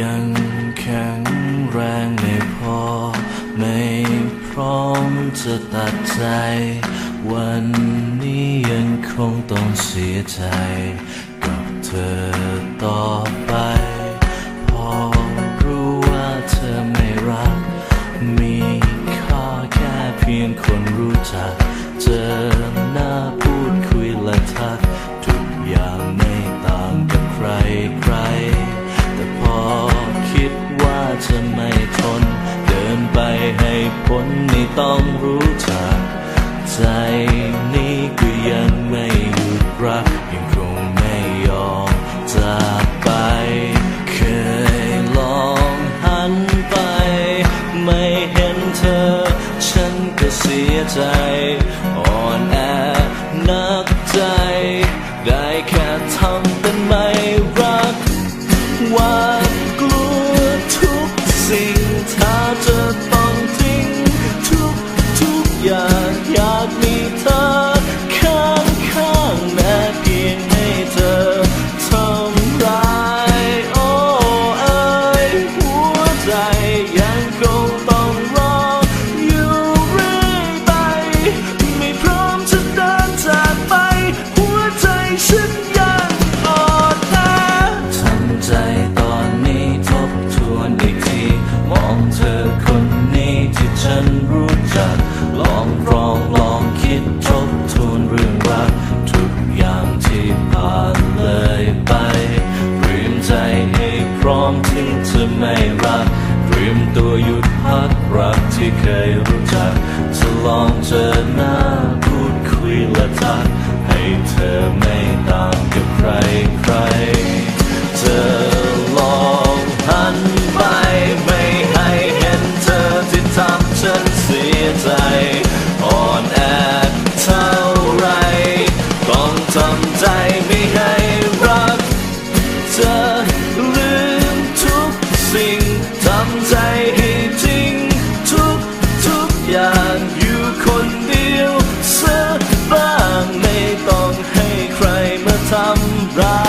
ยังแข็งแรงไม่พอ ไม่พร้อมจะตัดใจ วันนี้ยังคงต้องเสียใจ กับเธอต่อ ผลไม่ต้องรู้จักใจ องเจอหน้าพูดคุยละทักให้เธอไม่ต่างกับใครใคร คนเดียวสักบ้างไม่ต้องให้ใครมาทำร้าย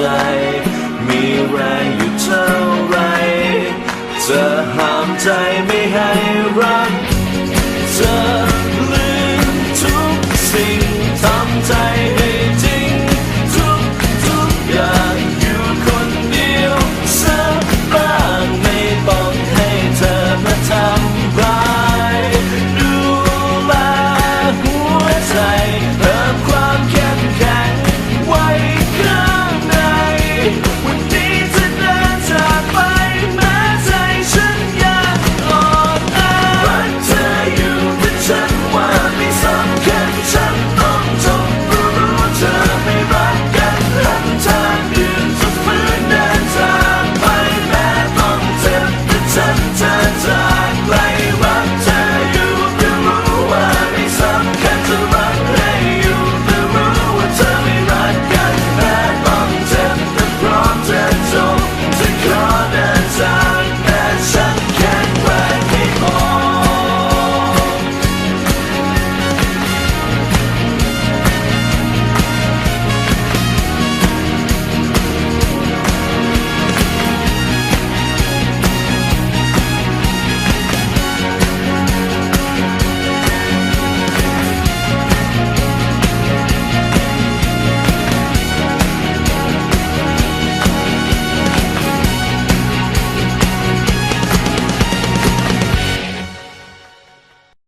ใจมีแรงอยู่เท่าไรจะห้ามใจ